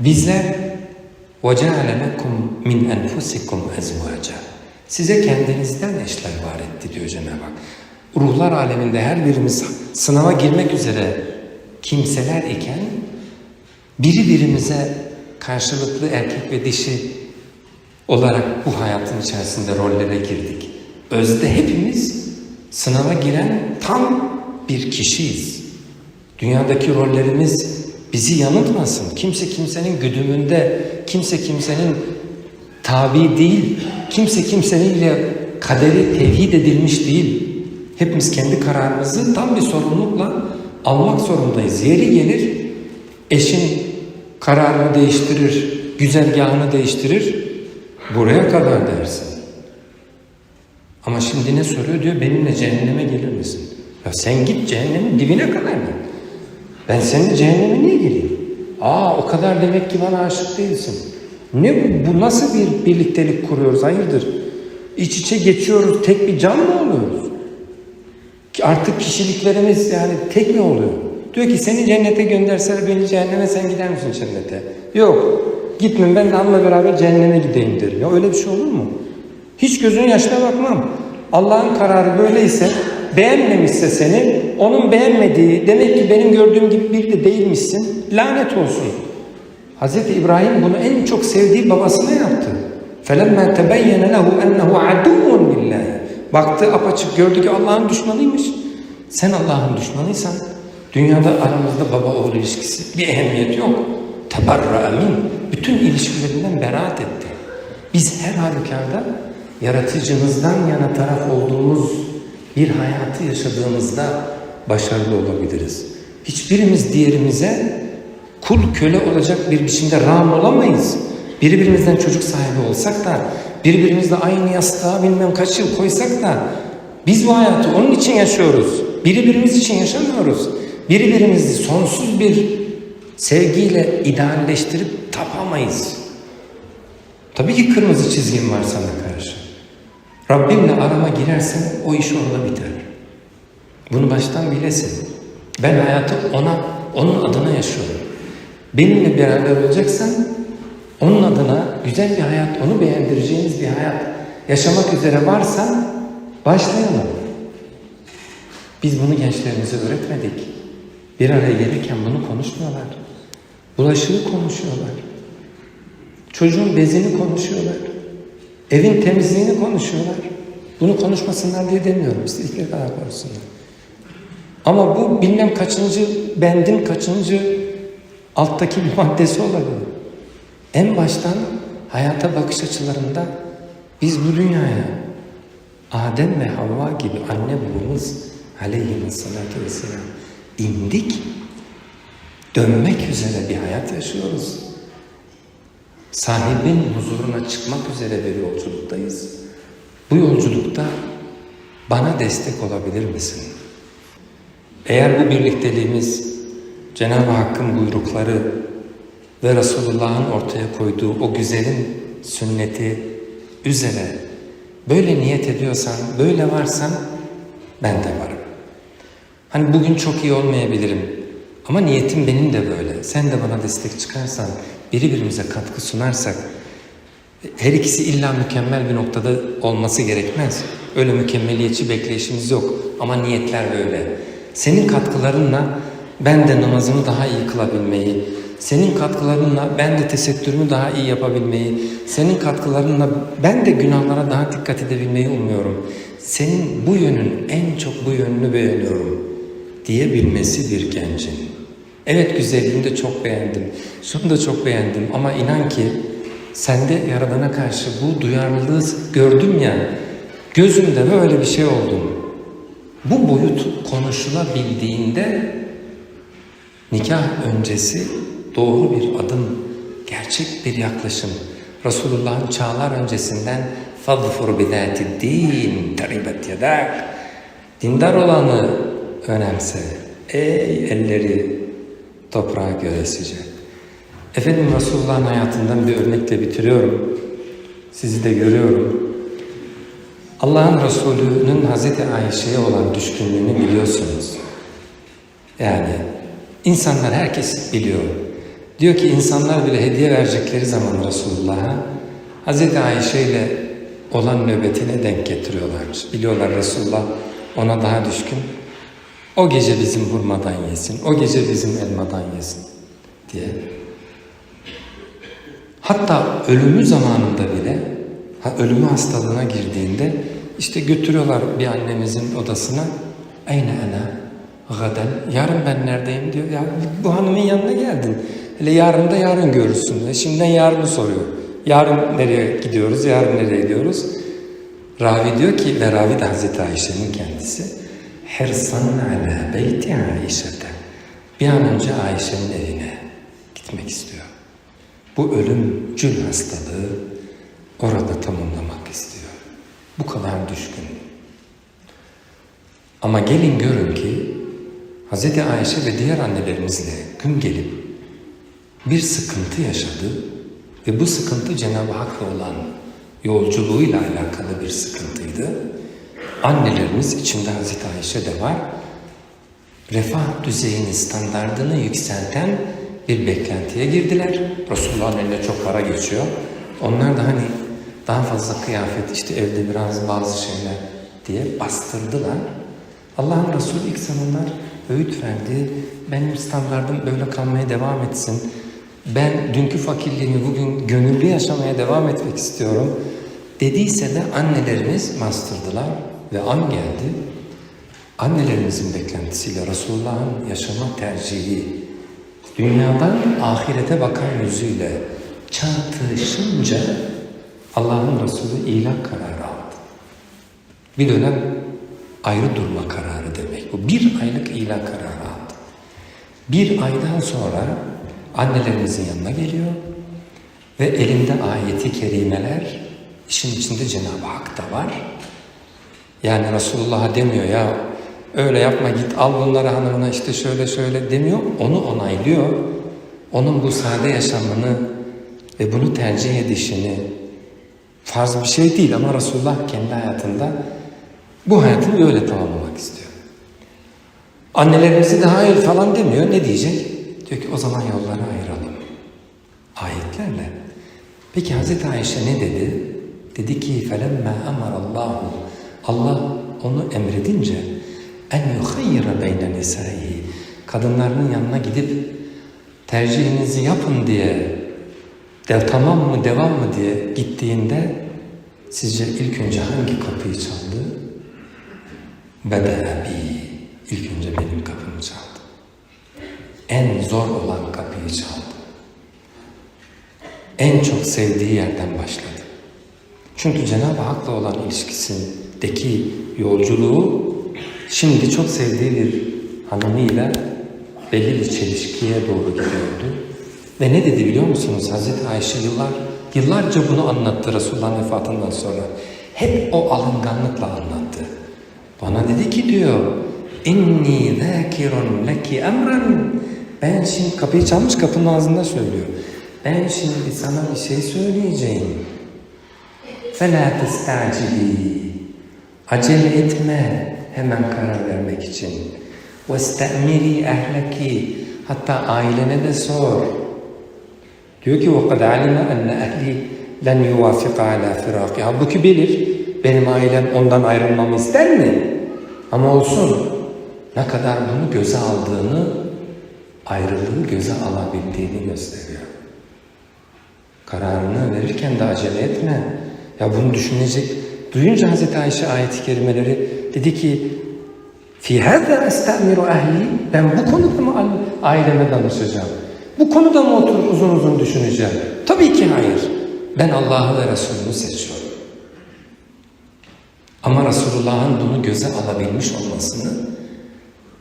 Bizler وَجَعَلَ لَكُمْ مِنْ أَنْفُسِكُمْ اَزْوَاجًا Size kendinizden eşler var etti diyor Cenab-ı Hak. Ruhlar aleminde her birimiz sınava girmek üzere kimseler iken biri birimize karşılıklı erkek ve dişi olarak bu hayatın içerisinde rollere girdik. Özde hepimiz sınava giren tam bir kişiyiz. Dünyadaki rollerimiz bizi yanıltmasın. Kimse kimsenin güdümünde, kimse kimsenin tabi değil, kimse kimseninle kaderi tevhid edilmiş değil. Hepimiz kendi kararımızı tam bir sorumlulukla almak zorundayız. Yeri gelir, eşin kararını değiştirir, güzergahını değiştirir, buraya kadar dersin. Ama şimdi ne soruyor diyor, benimle cehenneme gelir misin? Ya sen git cehennemin dibine kadar git. Ben seninle cehenneme niye geleyim? Aa o kadar demek ki bana aşık değilsin. Ne bu, bu nasıl bir birliktelik kuruyoruz hayırdır? İç içe geçiyoruz, tek bir can mı oluyoruz? Artık kişiliklerimiz yani tek mi oluyor? Diyor ki seni cennete gönderseler beni cehenneme sen gider misin cennete? Yok. Gitmem ben de onunla beraber cehenneme gideyim derim. Ya öyle bir şey olur mu? Hiç gözün yaşına bakmam. Allah'ın kararı böyleyse beğenmemişse seni onun beğenmediği demek ki benim gördüğüm gibi bir de değilmişsin. Lanet olsun. Hz. İbrahim bunu en çok sevdiği babasına yaptı. فَلَمَّا تَبَيَّنَ لَهُ اَنَّهُ عَدُوٌ بِاللّٰهِ Baktı apaçık gördü ki Allah'ın düşmanıymış. Sen Allah'ın düşmanıysan dünyada aramızda baba oğul ilişkisi bir ehemmiyet yok. Tebarra amin. Bütün ilişkilerinden beraat etti. Biz her halükarda yaratıcımızdan yana taraf olduğumuz bir hayatı yaşadığımızda başarılı olabiliriz. Hiçbirimiz diğerimize kul köle olacak bir biçimde ram olamayız. Birbirimizden çocuk sahibi olsak da, birbirimizle aynı yastığa bilmem kaç yıl koysak da, biz bu hayatı onun için yaşıyoruz. Birbirimiz için yaşamıyoruz. Birbirimizi sonsuz bir sevgiyle idealleştirip tapamayız. Tabii ki kırmızı çizgim var sana. Rabbimle arama girersen o iş orada biter. Bunu baştan bilesin. Ben hayatı ona, onun adına yaşıyorum. Benimle beraber olacaksan onun adına güzel bir hayat, onu beğendireceğiniz bir hayat yaşamak üzere varsan başlayalım. Biz bunu gençlerimize öğretmedik. Bir araya gelirken bunu konuşmuyorlar. Bulaşığı konuşuyorlar. Çocuğun bezini konuşuyorlar. Evin temizliğini konuşuyorlar. Bunu konuşmasınlar diye demiyorum. İstedikleri kadar konuşsunlar. Ama bu bilmem kaçıncı bendin kaçıncı alttaki bir maddesi olabilir. En baştan hayata bakış açılarında biz bu dünyaya Adem ve Havva gibi anne babamız aleyhissalatü vesselam indik. Dönmek üzere bir hayat yaşıyoruz. Sahibin huzuruna çıkmak üzere bir yolculuktayız. Bu yolculukta bana destek olabilir misin? Eğer bu birlikteliğimiz Cenab-ı Hakk'ın buyrukları ve Resulullah'ın ortaya koyduğu o güzelin sünneti üzere böyle niyet ediyorsan, böyle varsan ben de varım. Hani bugün çok iyi olmayabilirim ama niyetim benim de böyle. Sen de bana destek çıkarsan, birbirimize katkı sunarsak her ikisi illa mükemmel bir noktada olması gerekmez. Öyle mükemmeliyetçi bekleyişimiz yok ama niyetler böyle. Senin katkılarınla ben de namazımı daha iyi kılabilmeyi, senin katkılarınla ben de tesettürümü daha iyi yapabilmeyi, senin katkılarınla ben de günahlara daha dikkat edebilmeyi umuyorum. Senin bu yönün, en çok bu yönünü beğeniyorum diyebilmesi bir gencin. Evet güzelliğini de çok beğendim. Şunu da çok beğendim ama inan ki sende yaradana karşı bu duyarlılığı gördüm ya gözümde böyle bir şey oldu. Bu boyut konuşulabildiğinde nikah öncesi doğru bir adım, gerçek bir yaklaşım. Resulullah'ın çağlar öncesinden fadfur bidati din taribet yadak dindar olanı önemse ey elleri toprağa göre sıcak. Efendim Resulullah'ın hayatından bir örnekle bitiriyorum. Sizi de görüyorum. Allah'ın Resulü'nün Hazreti Ayşe'ye olan düşkünlüğünü biliyorsunuz. Yani insanlar herkes biliyor. Diyor ki insanlar bile hediye verecekleri zaman Resulullah'a Hazreti Ayşe ile olan nöbetine denk getiriyorlarmış. Biliyorlar Resulullah ona daha düşkün. O gece bizim hurmadan yesin, o gece bizim elmadan yesin diye. Hatta ölümü zamanında bile, ha, ölümü hastalığına girdiğinde işte götürüyorlar bir annemizin odasına. Eyne ana gaden. Yarın ben neredeyim diyor. Ya bu hanımın yanına geldin. Hele yarın da yarın görürsün. E şimdiden yarını soruyor. Yarın nereye gidiyoruz, yarın nereye gidiyoruz? Ravi diyor ki ve ravi de Hazreti Ayşe'nin kendisi. Hirsan ala beyti Ayşe'te. Bir an önce Ayşe'nin evine gitmek istiyor. Bu ölümcül hastalığı orada tamamlamak istiyor. Bu kadar düşkün. Ama gelin görün ki Hz. Ayşe ve diğer annelerimizle gün gelip bir sıkıntı yaşadı ve bu sıkıntı Cenab-ı Hak'la olan yolculuğuyla alakalı bir sıkıntıydı. Annelerimiz içinde Hz. Ayşe de var. Refah düzeyini, standardını yükselten bir beklentiye girdiler. Resulullah'ın eline çok para geçiyor. Onlar da hani daha fazla kıyafet, işte evde biraz bazı şeyler diye bastırdılar. Allah'ın Resulü ilk zamanlar öğüt verdi. Benim standardım böyle kalmaya devam etsin. Ben dünkü fakirliğimi bugün gönüllü yaşamaya devam etmek istiyorum. Dediyse de annelerimiz bastırdılar ve an geldi. Annelerimizin beklentisiyle Resulullah'ın yaşama tercihi, dünyadan ahirete bakan yüzüyle çatışınca Allah'ın Resulü ilak kararı aldı. Bir dönem ayrı durma kararı demek bu. Bir aylık ilak kararı aldı. Bir aydan sonra annelerimizin yanına geliyor ve elinde ayeti kerimeler işin içinde Cenab-ı Hak da var. Yani Resulullah'a demiyor ya öyle yapma git al bunları hanımına işte şöyle şöyle demiyor. Onu onaylıyor. Onun bu sade yaşamını ve bunu tercih edişini farz bir şey değil ama Resulullah kendi hayatında bu hayatını böyle tamamlamak istiyor. Annelerimizi de hayır falan demiyor. Ne diyecek? Diyor ki o zaman yolları ayıralım. Ayetlerle. Peki Hazreti Ayşe ne dedi? Dedi ki فَلَمَّا أَمَرَ اللّٰهُ Allah onu emredince en yuhayyira beyne nisaihi kadınlarının yanına gidip tercihinizi yapın diye de tamam mı devam mı diye gittiğinde sizce ilk önce hangi kapıyı çaldı? Beda bi. İlk önce benim kapımı çaldı. En zor olan kapıyı çaldı. En çok sevdiği yerden başladı. Çünkü Cenab-ı Hak'la olan ilişkisindeki yolculuğu şimdi çok sevdiği bir hanımıyla belli bir çelişkiye doğru gidiyordu. Ve ne dedi biliyor musunuz? Hazreti Ayşe yıllar, yıllarca bunu anlattı Resulullah'ın vefatından sonra. Hep o alınganlıkla anlattı. Bana dedi ki diyor, inni zâkirun leki emran. Ben şimdi kapıyı çalmış kapının ağzında söylüyor. Ben şimdi sana bir şey söyleyeceğim. فَلَا تَسْتَعْجِلِي Acele etme hemen karar vermek için. وَاسْتَأْمِرِي اَهْلَكِ Hatta ailene de sor. Diyor ki وَقَدْ عَلِمَ أَنَّ أَهْلِي لَنْ يُوَافِقَ عَلَى فِرَاقِ Halbuki bilir, benim ailem ondan ayrılmamı ister mi? Ama olsun, ne kadar bunu göze aldığını, ayrılığı göze alabildiğini gösteriyor. Kararını verirken de acele etme. Ya bunu düşünecek. Duyunca Hazreti Ayşe ayet-i kerimeleri dedi ki Fi hâzâ estamiru ehli Ben bu konuda mı aileme danışacağım? Bu konuda mı oturup uzun uzun düşüneceğim? Tabii ki hayır. Ben Allah'ı ve Resulünü seçiyorum. Ama Resulullah'ın bunu göze alabilmiş olmasını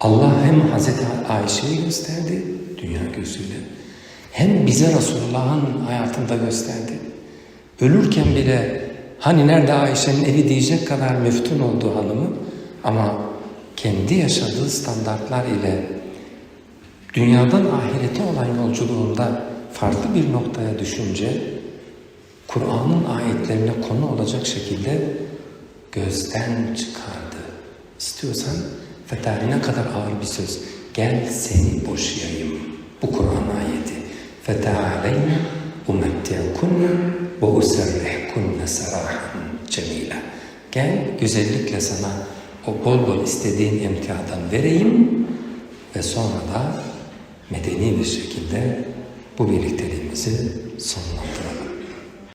Allah hem Hazreti Ayşe'yi gösterdi dünya gözüyle hem bize Resulullah'ın hayatında gösterdi. Ölürken bile Hani nerede Ayşe'nin evi diyecek kadar meftun oldu hanımı ama kendi yaşadığı standartlar ile dünyadan ahirete olan yolculuğunda farklı bir noktaya düşünce Kur'an'ın ayetlerine konu olacak şekilde gözden çıkardı. İstiyorsan ne kadar ağır bir söz. Gel seni boşayayım. Bu Kur'an ayeti. Feteâleyne umettiyekunne ve userrehne sarahikunne sarahan cemile. Gel güzellikle sana o bol bol istediğin emtiadan vereyim ve sonra da medeni bir şekilde bu birlikteliğimizi sonlandıralım.